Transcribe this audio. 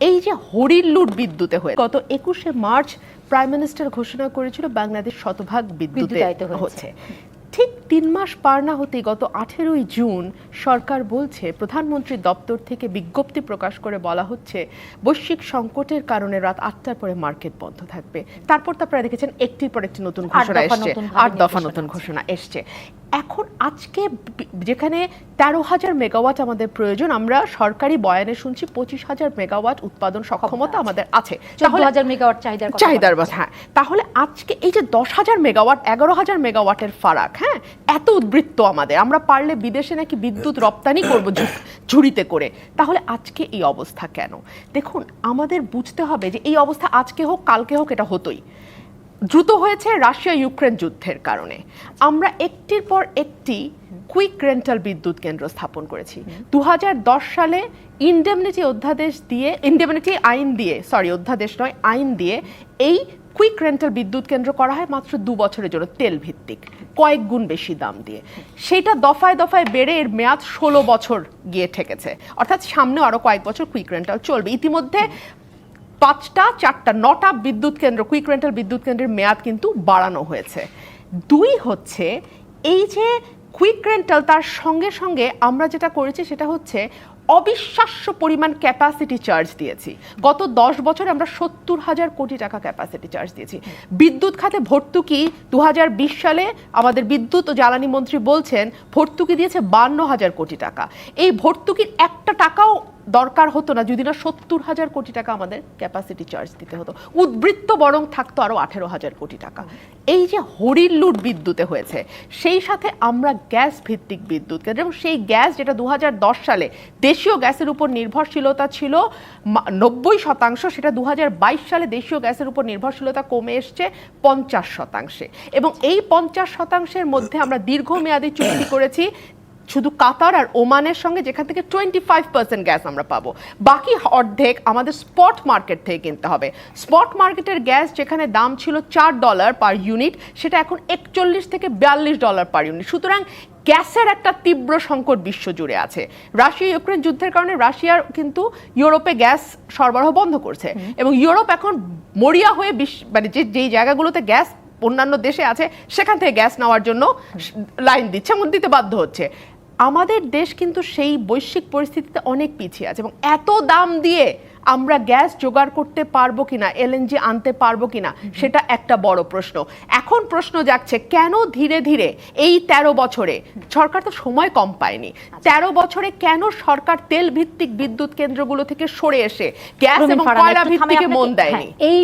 এই যে হরিল্লুর বিদ্যুতে হয়ে গত একুশে মার্চ প্রাইম মিনিস্টার ঘোষণা করেছিল বাংলাদেশ শতভাগ বিদ্যুতে হচ্ছে। ঠিক তিন মাস পার না হতেই গত আঠেরোই জুন সরকার বলছে প্রধানমন্ত্রীর দপ্তর থেকে বিজ্ঞপ্তি প্রকাশ করে বলা হচ্ছে বৈশ্বিক সংকটের কারণে রাত আটটার পরে মার্কেট বন্ধ থাকবে। তারপর তো আপনারা দেখেছেন একটির পর একটি নতুন ঘোষণা এসছে আট দফা নতুন ঘোষণা এসছে। এখন আজকে যেখানে তেরো হাজার মেগাওয়াট আমাদের প্রয়োজন আমরা সরকারি বয়ানে শুনছি পঁচিশ হাজার মেগাওয়াট উৎপাদন সক্ষমতা আমাদের আছে। হাজার মেগাওয়াট চাহিদার চাহিদার কথা হ্যাঁ। তাহলে আজকে এই যে দশ হাজার মেগাওয়াট এগারো হাজার মেগাওয়াটের ফারাক হ্যাঁ এত উদ্বৃত্ত আমাদের। আমরা পারলে বিদেশে নাকি বিদ্যুৎ রপ্তানি করব ঝুড়িতে করে। তাহলে আজকে এই অবস্থা কেন? দেখুন, আমাদের বুঝতে হবে যে এই অবস্থা আজকে হোক, কালকে হোক, এটা হতোই। দ্রুত হয়েছে রাশিয়া ইউক্রেন যুদ্ধের কারণে। আমরা একটির পর একটি কুইক রেন্টাল বিদ্যুৎ কেন্দ্র স্থাপন করেছি। দু হাজার দশ সালে ইন্ডেমনিটি অধ্যাদেশ দিয়ে, ইন্ডেমনিটি আইন দিয়ে, সরি, অধ্যাদেশ নয়, আইন দিয়ে এই কুইক রেন্টাল বিদ্যুৎ কেন্দ্র করা হয় মাত্র দু বছরের জন্য তেল ভিত্তিক কয়েক গুণ বেশি দাম দিয়ে। সেটা দফায় দফায় বেড়ে এর মেয়াদ ষোলো বছর গিয়ে ঠেকেছে। অর্থাৎ সামনে আরও কয়েক বছর কুইক রেন্টাল চলবে। ইতিমধ্যে পাঁচটা, চারটা, নটা বিদ্যুৎ কেন্দ্র কুইক রেন্টাল বিদ্যুৎ কেন্দ্রের মেয়াদ কিন্তু বাড়ানো হয়েছে। দুই হচ্ছে, এই যে কুইক রেন্টাল তার সঙ্গে সঙ্গে আমরা যেটা করেছি সেটা হচ্ছে অবিশ্বাস্য পরিমাণ ক্যাপাসিটি চার্জ দিয়েছি। গত দশ বছরে আমরা সত্তর হাজার কোটি টাকা ক্যাপাসিটি চার্জ দিয়েছি। বিদ্যুৎ খাতে ভর্তুকি দু হাজার বিশ সালে আমাদের বিদ্যুৎ ও জ্বালানি মন্ত্রী বলছেন, ভর্তুকি দিয়েছে বান্ন হাজার কোটি টাকা। এই ভর্তুকির একটা টাকাও দরকার হতো না, যদি না সত্তর হাজার কোটি টাকা আমাদের ক্যাপাসিটি চার্জ দিতে হতো। উদ্বৃত্ত বরং থাকতো আরও আঠেরো হাজার কোটি টাকা। এই যে হরিল্লুর বিদ্যুতে হয়েছে, সেই সাথে আমরা গ্যাস ভিত্তিক বিদ্যুৎ কেন্দ্র এবং সেই গ্যাস যেটা দু হাজার দশ সালে দেশীয় গ্যাসের উপর নির্ভরশীলতা ছিল নব্বই শতাংশ, সেটা দু হাজার বাইশ সালে দেশীয় গ্যাসের উপর নির্ভরশীলতা কমে এসছে পঞ্চাশ শতাংশে। এবং এই পঞ্চাশ শতাংশের মধ্যে আমরা দীর্ঘমেয়াদী চুক্তি করেছি শুধু কাতার আর ওমানের সঙ্গে যেখান থেকে টোয়েন্টি ফাইভ পার্সেন্ট গ্যাস আমরা পাবো। বাকি অর্ধেক আমাদের স্পট মার্কেট থেকে কিনতে হবে। স্পট মার্কেটের গ্যাস যেখানে দাম ছিল চার ডলার পার ইউনিট সেটা এখন একচল্লিশ থেকে বিয়াল্লিশ ডলার পার ইউনিট সুতরাং গ্যাসের একটা তীব্র সংকট বিশ্বজুড়ে আছে। রাশিয়া ইউক্রেন যুদ্ধের কারণে রাশিয়ার কিন্তু ইউরোপে গ্যাস সরবরাহ বন্ধ করছে। এবং ইউরোপ এখন মরিয়া হয়ে বিশ্ব মানে যে যেই জায়গাগুলোতে গ্যাস অন্যান্য দেশে আছে সেখান থেকে গ্যাস নেওয়ার জন্য লাইন দিচ্ছে এবং দিতে বাধ্য হচ্ছে। আমাদের দেশ কিন্তু সেই বৈশ্বিক পরিস্থিতিতে অনেক পিছিয়ে আছে এবং এত দাম দিয়ে আমরা গ্যাস জোগাড় করতে পারব কিনা এলএনজি আনতে পারব কিনা সেটা একটা বড় প্রশ্ন। এখন প্রশ্ন যাচ্ছে কেন ধীরে ধীরে এই ১৩ বছরে সরকার তো সময় কম পায়নি ১৩ বছরে কেন সরকার তেল ভিত্তিক বিদ্যুৎ কেন্দ্রগুলো থেকে সরে এসে গ্যাস এবং কয়লা ভিত্তিকে মন দেয়নি? হ্যাঁ, এই